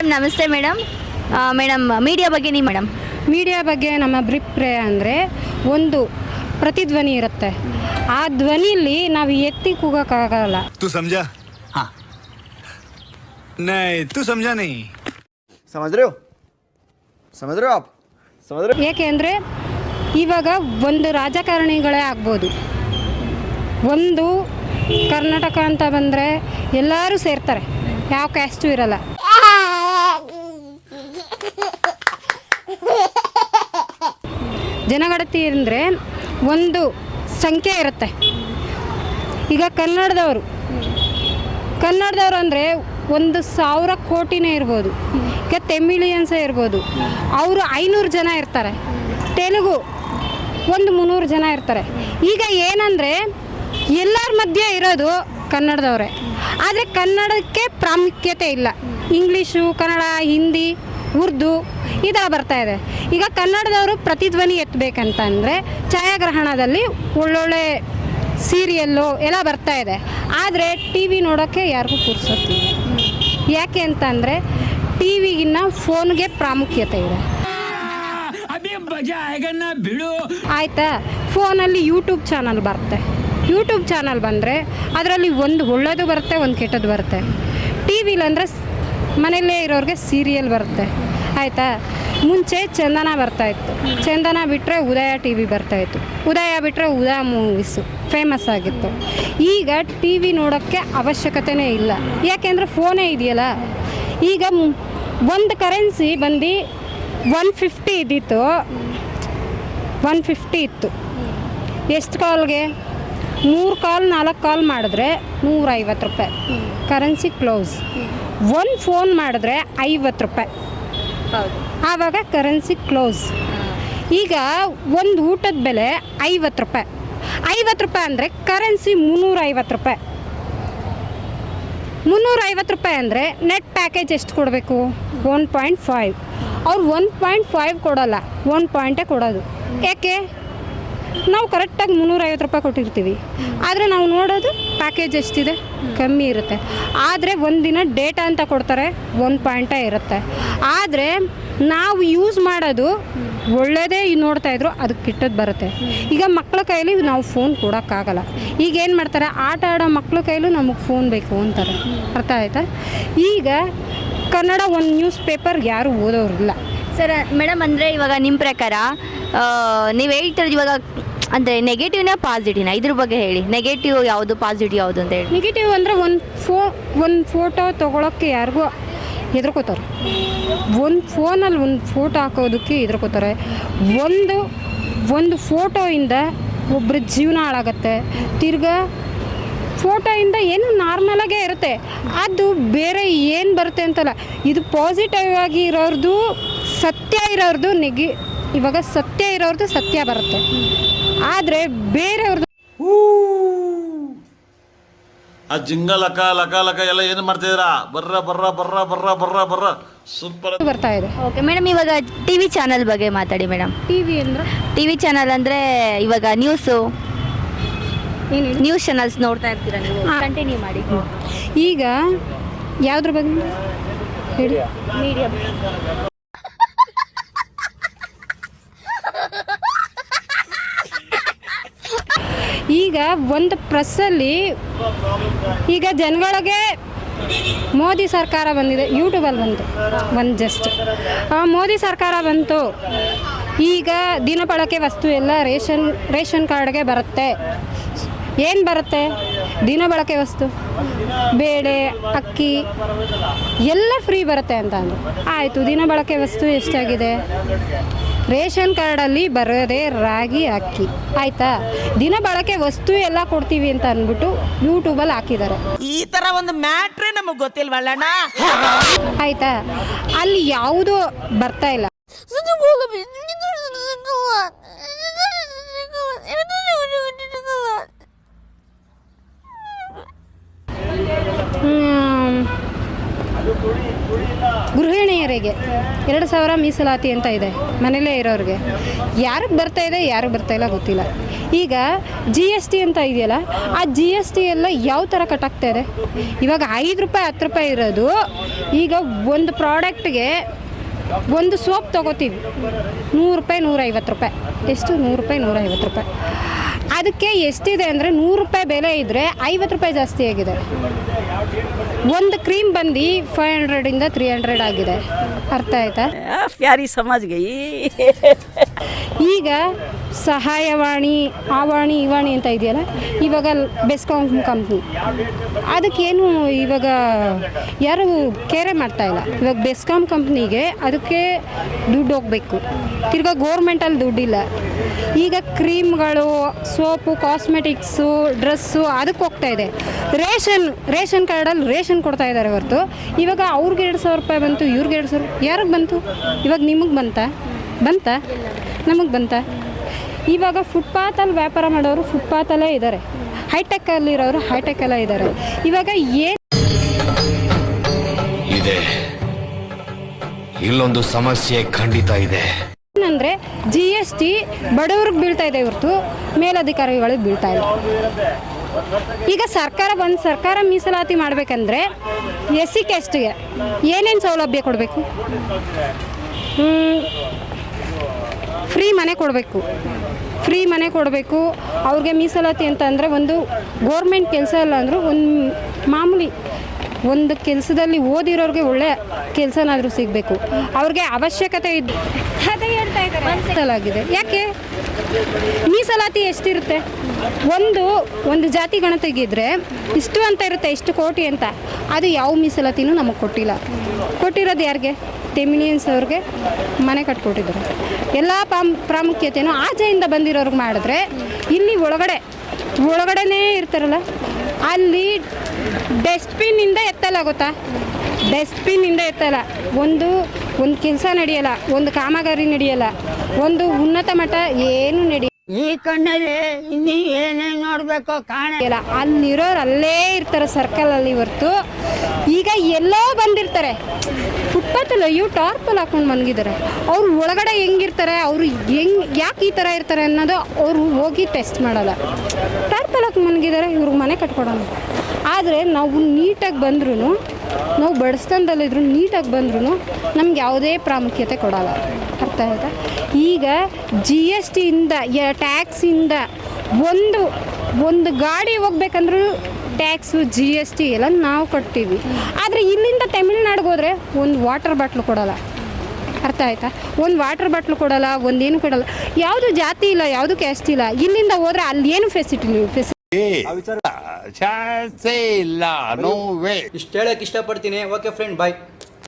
ನಮಸ್ತೆ madam madam media ಬಗ್ಗೆ ನೀವು ಮೇಡಮ್ ಮೀಡಿಯಾ ಬಗ್ಗೆ ನಮ್ಮ ಅಭಿಪ್ರಾಯ ಅಂದರೆ ಒಂದು ಪ್ರತಿಧ್ವನಿ ಇರುತ್ತೆ ಆ ಧ್ವನಿಲಿ ನಾವು ಎತ್ತಿ ಕೂಗೋಕ್ಕಾಗಲ್ಲ तू समझा हाँ नहीं तू समझा नहीं समझ रहे हो समझ रहे हो आप समझ रहे ಏಕೆ ಅಂದರೆ ಇವಾಗ ಒಂದು ರಾಜಕಾರಣಿಗಳೇ ಆಗ್ಬೋದು ಒಂದು ಕರ್ನಾಟಕ ಅಂತ ಬಂದರೆ ಎಲ್ಲರೂ ಸೇರ್ತಾರೆ ಯಾವ ಕ್ಯಾಸ್ಟು ಇರಲ್ಲ ಜನಗಣತಿ ಅಂದರೆ ಒಂದು ಸಂಖ್ಯೆ ಇರುತ್ತೆ. ಈಗ ಕನ್ನಡದವರು. ಕನ್ನಡದವರು ಅಂದರೆ ಒಂದು ಸಾವಿರ ಕೋಟಿನೇ ಇರ್ಬೋದು. ಈಗ ತೆಮಿಳಿಯನ್ಸೇ ಇರ್ಬೋದು. ಅವರು ಐನೂರು ಜನ ಇರ್ತಾರೆ. ತೆಲುಗು ಒಂದು ಮುನ್ನೂರು ಜನ ಇರ್ತಾರೆ. ಈಗ ಏನಂದರೆ ಎಲ್ಲರ ಮಧ್ಯೆ ಇರೋದು ಕನ್ನಡದವರೇ. ಆದರೆ ಕನ್ನಡಕ್ಕೆ ಪ್ರಾಮುಖ್ಯತೆ ಇಲ್ಲ. ಇಂಗ್ಲೀಷು, ಕನ್ನಡ, ಹಿಂದಿ, ಉರ್ದು ಇದ ಬರ್ತಾ ಇದೆ. ಈಗ ಕನ್ನಡದವರು ಪ್ರತಿಧ್ವನಿ ಎತ್ತಬೇಕಂತಂದರೆ ಛಾಯಾಗ್ರಹಣದಲ್ಲಿ ಒಳ್ಳೊಳ್ಳೆ ಸೀರಿಯಲ್ಲು ಎಲ್ಲ ಬರ್ತಾ ಇದೆ. ಆದರೆ ಟಿ ವಿ ನೋಡೋಕ್ಕೆ ಯಾರಿಗೂ ಕೂರ್ಸೋತ್ತಿಲ್ಲ ಯಾಕೆ ಅಂತಂದರೆ ಟಿ ವಿಗಿನ್ನ ಫೋನ್ಗೆ ಪ್ರಾಮುಖ್ಯತೆ ಇದೆ. ಆಯಿತಾ? ಫೋನಲ್ಲಿ ಯೂಟ್ಯೂಬ್ ಚಾನಲ್ ಬರುತ್ತೆ. ಯೂಟ್ಯೂಬ್ ಚಾನಲ್ ಬಂದರೆ ಅದರಲ್ಲಿ ಒಂದು ಒಳ್ಳೇದು ಬರುತ್ತೆ, ಒಂದು ಕೆಟ್ಟದ್ದು ಬರುತ್ತೆ. ಟಿ ವಿಲಂದರೆ ಮನೆಯಲ್ಲೇ ಇರೋರಿಗೆ ಸೀರಿಯಲ್ ಬರುತ್ತೆ. ಆಯಿತಾ ಮುಂಚೆ ಚಂದನ ಬರ್ತಾಯಿತ್ತು. ಚಂದನ ಬಿಟ್ಟರೆ ಉದಯ ಟಿ ವಿ ಬರ್ತಾಯಿತ್ತು. ಉದಯ ಬಿಟ್ಟರೆ ಉದಯ ಮೂವೀಸು ಫೇಮಸ್ ಆಗಿತ್ತು. ಈಗ ಟಿ ವಿ ನೋಡೋಕ್ಕೆ ಅವಶ್ಯಕತೆನೇ ಇಲ್ಲ. ಯಾಕೆಂದರೆ ಫೋನೇ ಇದೆಯಲ್ಲ? ಈಗ ಒಂದು ಕರೆನ್ಸಿ ಬಂದು ಒನ್ ಫಿಫ್ಟಿ ಇದ್ದಿತ್ತು. ಒನ್ ಫಿಫ್ಟಿ ಇತ್ತು. ಎಷ್ಟು ಕಾಲ್ಗೆ ಮೂರು ಕಾಲ್ ನಾಲ್ಕು ಕಾಲ್ ಮಾಡಿದ್ರೆ ನೂರೈವತ್ತು ರೂಪಾಯಿ. ಕರೆನ್ಸಿ ಕ್ಲೋಸ್ ಒಂದು ಫೋನ್ ಮಾಡಿದ್ರೆ ಐವತ್ತು ರೂಪಾಯಿ. ಆವಾಗ ಕರೆನ್ಸಿ ಕ್ಲೋಸ್ ಈಗ ಒಂದು ಊಟದ ಬೆಲೆ ಐವತ್ತು ರೂಪಾಯಿ. ಐವತ್ತು ರೂಪಾಯಿ ಅಂದರೆ ಕರೆನ್ಸಿ ಮುನ್ನೂರೈವತ್ತು ರೂಪಾಯಿ. ಮುನ್ನೂರೈವತ್ತು ರೂಪಾಯಿ ಅಂದರೆ ನೆಟ್ ಪ್ಯಾಕೇಜ್ ಎಷ್ಟು ಕೊಡಬೇಕು? ಒನ್ ಪಾಯಿಂಟ್ ಫೈವ್ ಅವ್ರು ಒನ್ ಪಾಯಿಂಟ್ ಫೈವ್ ಕೊಡೋಲ್ಲ ಒನ್ ಪಾಯಿಂಟೇ ಕೊಡೋದು. ಯಾಕೆ? ನಾವು ಕರೆಕ್ಟಾಗಿ ಮುನ್ನೂರೈವತ್ತು ರೂಪಾಯಿ ಕೊಟ್ಟಿರ್ತೀವಿ. ಆದರೆ ನಾವು ನೋಡೋದು ಪ್ಯಾಕೇಜ್ ಎಷ್ಟಿದೆ? ಕಮ್ಮಿ ಇರುತ್ತೆ. ಆದರೆ ಒಂದಿನ ಡೇಟಾ ಅಂತ ಕೊಡ್ತಾರೆ, ಒಂದು ಪಾಯಿಂಟೇ ಇರುತ್ತೆ. ಆದರೆ ನಾವು ಯೂಸ್ ಮಾಡೋದು ಒಳ್ಳೆಯದೇ ನೋಡ್ತಾ ಇದ್ರು ಅದು ಕೆಟ್ಟದ್ದು ಬರುತ್ತೆ. ಈಗ ಮಕ್ಕಳ ಕೈಲಿ ನಾವು ಫೋನ್ ಕೊಡೋಕ್ಕಾಗಲ್ಲ. ಈಗ ಏನು ಮಾಡ್ತಾರೆ, ಆಟ ಆಡೋ ಮಕ್ಕಳ ಕೈಲೂ ನಮಗೆ ಫೋನ್ ಬೇಕು ಅಂತಾರೆ. ಅರ್ಥ ಆಯ್ತಾ? ಈಗ ಕನ್ನಡ ಒಂದು ನ್ಯೂಸ್ ಪೇಪರ್ ಯಾರು ಓದೋರಿಲ್ಲ. ಸರ್, ಮೇಡಮ್ ಅಂದರೆ ಇವಾಗ ನಿಮ್ಮ ಪ್ರಕಾರ ನೀವು ಹೇಳ್ತಿರೋದು ಇವಾಗ ಅಂದರೆ ನೆಗೆಟಿವ್ನ ಪಾಸಿಟಿವ್ನ ಇದ್ರ ಬಗ್ಗೆ ಹೇಳಿ. ನೆಗೆಟಿವ್ ಯಾವುದು ಪಾಸಿಟಿವ್ ಯಾವುದು ಅಂತ ಹೇಳಿ. ನೆಗೆಟಿವ್ ಅಂದರೆ ಒಂದು ಫೋ ಒಂದು ಫೋಟೋ ತೊಗೊಳಕ್ಕೆ ಯಾರಿಗೂ ಹೆದರ್ಕೋತಾರೆ. ಒಂದು ಫೋನಲ್ಲಿ ಒಂದು ಫೋಟೋ ಹಾಕೋದಕ್ಕೆ ಹೆದರ್ಕೋತಾರೆ. ಒಂದು ಒಂದು ಫೋಟೋಯಿಂದ ಒಬ್ಬರ ಜೀವನ ಹಾಳಾಗತ್ತೆ. ತಿರ್ಗಾ ಫೋಟೋಯಿಂದ ಏನು ನಾರ್ಮಲಾಗೇ ಇರುತ್ತೆ. ಅದು ಬೇರೆ ಏನು ಬರುತ್ತೆ ಅಂತಲ್ಲ. ಇದು ಪಾಸಿಟಿವ್ ಆಗಿ ಇರೋರ್ದು ಸತ್ಯ ಇರೋರ್ದು ನೆಗಿ ಇವಾಗ ಸತ್ಯ ಇರೋರ್ದು ಸತ್ಯ ಬರುತ್ತೆ. ಆದರೆ ಬೇರೆಯವ್ರದ್ದು ಆ ಜಿಂಗ ಲಕ ಲಕ ಲಕ ಎಲ್ಲ ಏನು ಮಾಡ್ತಿದ್ದೀರಾ? ಬರ್ರ ಬರ್ರ ಬರ್ರ ಬರ್ರ ಬರ್ರ ಬರ್ರ. ಸೂಪರ್ ಬರ್ತಾ ಇದೆ. ಓಕೆ ಮೇಡಮ್ ಇವಾಗ ಟಿ ವಿ ಚಾನಲ್ ಬಗ್ಗೆ ಮಾತಾಡಿ ಮೇಡಮ್ ಟಿವಿ ಅಂದ್ರೆ? ಟಿವಿ ಚಾನೆಲ್ ಅಂದ್ರೆ ಚಾನಲ್ ಅಂದರೆ ಇವಾಗ ನ್ಯೂಸು ಏನು ನ್ಯೂಸ್ ಚಾನಲ್ಸ್ ನೋಡ್ತಾ ಇರ್ತೀರಾ ನೀವು? ಕಂಟಿನ್ಯೂ ಮಾಡಿ. ಈಗ ಯಾವುದ್ರ ಬಗ್ಗೆ? ಹೇಳಿ. ಮೀಡಿಯಾ ಒಂದು ಪ್ರೆಸ್ಸಲ್ಲಿ ಈಗ ಜನಗಳಿಗೆ ಮೋದಿ ಸರ್ಕಾರ ಬಂದಿದೆ ಯೂಟ್ಯೂಬಲ್ಲಿ ಬಂತು ಒಂದು ಜಸ್ಟ್ ಮೋದಿ ಸರ್ಕಾರ ಬಂತು, ಈಗ ದಿನಬಳಕೆ ವಸ್ತು ಎಲ್ಲ ರೇಷನ್ ರೇಷನ್ ಕಾರ್ಡ್ಗೆ ಬರುತ್ತೆ. ಏನು ಬರುತ್ತೆ? ದಿನಬಳಕೆ ವಸ್ತು, ಬೇಳೆ, ಅಕ್ಕಿ, ಎಲ್ಲ ಫ್ರೀ ಬರುತ್ತೆ ಅಂತ ಅಂದರು. ಆಯಿತು ದಿನಬಳಕೆ ವಸ್ತು ಎಷ್ಟಾಗಿದೆ? ರೇಷನ್ ಕಾರ್ಡಲ್ಲಿ ಬರೋದೇ ರಾಗಿ ಅಕ್ಕಿ. ಆಯಿತಾ? ದಿನ ಬಳಕೆ ವಸ್ತು ಎಲ್ಲ ಕೊಡ್ತೀವಿ ಅಂತ ಅಂದ್ಬಿಟ್ಟು ಯೂಟ್ಯೂಬಲ್ಲಿ ಹಾಕಿದ್ದಾರೆ. ಈ ತರ ಒಂದು ಮ್ಯಾಟ್ರೇ ನಮಗೆ ಗೊತ್ತಿಲ್ವಲ್ಲಣ್ಣ ಆಯಿತಾ? ಅಲ್ಲಿ ಯಾವುದೂ ಬರ್ತಾ ಇಲ್ಲ. ಗೃಹಿಣಿಯರಿಗೆ ಎರಡು ಸಾವಿರ ಮೀಸಲಾತಿ ಅಂತ ಇದೆ ಮನೇಲೇ ಇರೋರಿಗೆ. ಯಾರಿಗೆ ಬರ್ತಾ ಇದೆ, ಯಾರಿಗೆ ಬರ್ತಾ ಇಲ್ಲ ಗೊತ್ತಿಲ್ಲ. ಈಗ ಜಿ ಎಸ್ ಟಿ ಅಂತ ಇದೆಯಲ್ಲ, ಆ ಜಿ ಎಸ್ ಟಿ ಎಲ್ಲ ಯಾವ ಥರ ಕಟ್ಟಾಗ್ತಾ ಇದೆ? ಇವಾಗ ಐದು ರೂಪಾಯಿ, ಹತ್ತು ರೂಪಾಯಿ ಇರೋದು, ಈಗ ಒಂದು ಪ್ರಾಡಕ್ಟ್ಗೆ ಒಂದು ಸೋಪ್ ತೊಗೋತೀವಿ. ನೂರು ರೂಪಾಯಿ, ನೂರೈವತ್ತು ರೂಪಾಯಿ. ಎಷ್ಟು? ನೂರು ರೂಪಾಯಿ, ನೂರೈವತ್ತು ರೂಪಾಯಿ. ಅದಕ್ಕೆ ಎಷ್ಟಿದೆ ಅಂದರೆ ನೂರು ರೂಪಾಯಿ ಬೆಲೆ ಇದ್ದರೆ ಐವತ್ತು ರೂಪಾಯಿ ಜಾಸ್ತಿ ಆಗಿದೆ. ಒಂದು ಕ್ರೀಮ್ ಬಂದು ಫೈವ್ ಹಂಡ್ರೆಡಿಂದ ತ್ರೀ ಹಂಡ್ರೆಡ್ ಆಗಿದೆ. ಅರ್ಥ ಆಯ್ತಾ? ಯಾರೀ ಸಮಾಜ್ಗೆ ಈಗ ಸಹಾಯವಾಣಿ, ಆವಾಣಿ ಇವಾಣಿ ಅಂತ ಇದೆಯಲ್ಲ? ಇವಾಗ ಬೆಸ್ಕಾಂ ಕಂಪ್ನಿ ಅದಕ್ಕೇನು ಇವಾಗ ಯಾರು ಕೇರೆ ಮಾಡ್ತಾ ಇಲ್ಲ. ಇವಾಗ ಬೆಸ್ಕಾಂ ಕಂಪ್ನಿಗೆ ಅದಕ್ಕೆ ದುಡ್ಡು ಹೋಗಬೇಕು. ತಿರ್ಗಾ ಗೋರ್ಮೆಂಟಲ್ಲಿ ದುಡ್ಡಿಲ್ಲ. ಈಗ ಕ್ರೀಮ್ಗಳು, ಸೋಪು ಕಾಸ್ಮೆಟಿಕ್ಸು ಡ್ರೆಸ್ಸು ಅದಕ್ಕೆ ಹೋಗ್ತಾ ಇದೆ. ರೇಷನ್ ರೇಷನ್ ಕಾರ್ಡಲ್ಲಿ ರೇಷನ್ ಕೊಡ್ತಾ ಇದ್ದಾರೆ ಹೊರತು. ಇವಾಗ ಅವ್ರಿಗೆ ಎರಡು ಸಾವಿರ ರೂಪಾಯಿ ಬಂತು, ಇವ್ರಿಗೆ ಎರಡು ಸಾವಿರ ಯಾರಿಗೆ ಬಂತು? ಇವಾಗ ನಿಮಗೆ ಬಂತಾ? ಬಂತಾ? ನಮಗೆ ಬಂತ? ಇವಾಗ ಫುಟ್ಪಾತಲ್ಲಿ ವ್ಯಾಪಾರ ಮಾಡೋರು ಫುಟ್ಪಾತಲ್ಲೇ ಇದ್ದಾರೆ ಹೈಟೆಕ್ಕಲ್ಲಿರೋರು ಹೈಟೆಕ್ಕಲ್ಲೇ ಇದ್ದಾರೆ ಇವಾಗ ಏನು ಇದೆ. ಇಲ್ಲೊಂದು ಸಮಸ್ಯೆ ಖಂಡಿತ ಇದೆ. ಏನಂದರೆ ಜಿ ಎಸ್ ಟಿ ಬಡವ್ರಿಗೆ ಬೀಳ್ತಾ ಇದೆ ಹೊರತು ಮೇಲಧಿಕಾರಿಗಳಿಗೆ ಬೀಳ್ತಾ ಇಲ್ಲ. ಈಗ ಸರ್ಕಾರ ಒಂದು ಸರ್ಕಾರ ಮೀಸಲಾತಿ ಮಾಡ್ಬೇಕಂದ್ರೆ ಎಸ್ ಸಿ ಕ್ಯಾಸ್ಟಿಗೆ ಏನೇನು ಸೌಲಭ್ಯ ಕೊಡಬೇಕು? ಫ್ರೀ ಮನೆ ಕೊಡಬೇಕು. ಫ್ರೀ ಮನೆ ಕೊಡಬೇಕು. ಅವ್ರಿಗೆ ಮೀಸಲಾತಿ ಅಂತ ಅಂದರೆ ಒಂದು ಗೋರ್ಮೆಂಟ್ ಕೆಲಸ ಇಲ್ಲ ಅಂದರೂ ಒಂದು ಮಾಮೂಲಿ ಒಂದು ಕೆಲಸದಲ್ಲಿ ಓದಿರೋರಿಗೆ ಒಳ್ಳೆ ಕೆಲಸನಾದರೂ ಸಿಗಬೇಕು. ಅವ್ರಿಗೆ ಅವಶ್ಯಕತೆ ಇದ್ದು ಅದೇ ಹೇಳ್ತಾ ಇದ್ದಾರೆ. ಯಾಕೆ? ಮೀಸಲಾತಿ ಎಷ್ಟಿರುತ್ತೆ? ಒಂದು ಒಂದು ಜಾತಿ ಗಣತೆಗಿದ್ರೆ ಇಷ್ಟು ಅಂತ ಇರುತ್ತೆ ಇಷ್ಟು ಕೋಟಿ ಅಂತ. ಅದು ಯಾವ ಮೀಸಲಾತಿನೂ ನಮಗೆ ಕೊಟ್ಟಿಲ್ಲ. ಕೊಟ್ಟಿರೋದು ಯಾರಿಗೆ? ಟೆಮಿಲಿಯನ್ಸ್ ಅವ್ರಿಗೆ ಮನೆ ಕಟ್ಕೊಟ್ಟಿದ್ರು. ಎಲ್ಲ ಪಾಮ್ ಪ್ರಾಮುಖ್ಯತೆಯೂ ಆಚೆಯಿಂದ ಬಂದಿರೋರ್ಗೆ ಮಾಡಿದ್ರೆ ಇಲ್ಲಿ ಒಳಗಡೆ ಒಳಗಡೆನೇ ಇರ್ತಾರಲ್ಲ? ಅಲ್ಲಿ ಡಸ್ಟ್ಬಿನ್ನಿಂದ ಎತ್ತಲಾಗುತ್ತಾ ಡಸ್ಟ್ಬಿನ್ನಿಂದ ಎತ್ತಲ್ಲ. ಒಂದು ಒಂದು ಕೆಲಸ ನಡೆಯಲ್ಲ ಒಂದು ಕಾಮಗಾರಿ ನಡೆಯಲ್ಲ ಒಂದು ಉನ್ನತ ಮಟ್ಟ ಏನು ನಡೆಯ ಈ ಕಣ್ಣಲ್ಲಿ ಇನ್ನೀ ಏನೇ ನೋಡಬೇಕು ಕಾಣಿಲ್ಲ ಅಲ್ಲಿರೋರು ಅಲ್ಲೇ ಇರ್ತಾರೆ ಸರ್ಕಲಲ್ಲಿ ಹೊರ್ತು. ಈಗ ಎಲ್ಲೋ ಬಂದಿರ್ತಾರೆ. ಫುಟ್ಪಾತಲ್ಲಿ ಅಯ್ಯೋ ಟಾರ್ಪಲ್ ಹಾಕೊಂಡು ಮನ್ಗಿದ್ದಾರೆ ಅವ್ರು ಒಳಗಡೆ ಹೆಂಗಿರ್ತಾರೆ ಅವರು ಹೆಂಗ್ ಯಾಕೆ ಈ ಥರ ಇರ್ತಾರೆ ಅನ್ನೋದು ಅವರು ಹೋಗಿ ಟೆಸ್ಟ್ ಮಾಡಲ್ಲ. ಟಾರ್ಪಲ್ ಹಾಕೊಂಡು ಮನ್ಗಿದ್ದಾರೆ ಇವ್ರಿಗೆ ಮನೆ ಕಟ್ಕೊಡೋಣ. ಆದರೆ ನಾವು ನೀಟಾಗಿ ಬಂದ್ರೂ ನಾವು ಬಡಸ್ತನದಲ್ಲಿದ್ರು ನೀಟಾಗಿ ಬಂದ್ರೂ ನಮ್ಗೆ ಯಾವುದೇ ಪ್ರಾಮುಖ್ಯತೆ ಕೊಡೋಲ್ಲ. ಅರ್ಥ ಆಯ್ತಾ? ಈಗ ಜಿ ಎಸ್ ಟಿಯಿಂದ ಟ್ಯಾಕ್ಸಿಂದ ಒಂದು ಒಂದು ಗಾಡಿ ಹೋಗ್ಬೇಕಂದ್ರೂ ಟ್ಯಾಕ್ಸು ಜಿ ಎಸ್ ಟಿ ಎಲ್ಲ ನಾವು ಕೊಡ್ತೀವಿ. ಆದರೆ ಇಲ್ಲಿಂದ ತಮಿಳ್ನಾಡಿಗೆ ಹೋದರೆ ಒಂದು ವಾಟರ್ ಬಾಟ್ಲು ಕೊಡೋಲ್ಲ. ಅರ್ಥ ಆಯ್ತಾ? ಒಂದು ವಾಟರ್ ಬಾಟ್ಲು ಕೊಡೋಲ್ಲ ಒಂದೇನು ಕೊಡೋಲ್ಲ. ಯಾವುದು ಜಾತಿ ಇಲ್ಲ ಯಾವುದು ಕ್ಯಾಸ್ಟ್ ಇಲ್ಲ. ಇಲ್ಲಿಂದ ಹೋದರೆ ಅಲ್ಲಿ ಏನು ಫೆಸಿಲಿಟಿ ಫೆಸಿಲಿಟಿ ಫೆಸಿ ಇಷ್ಟು ಹೇಳಕ್ ಇಷ್ಟಪಡ್ತೀನಿ. Okay friend bye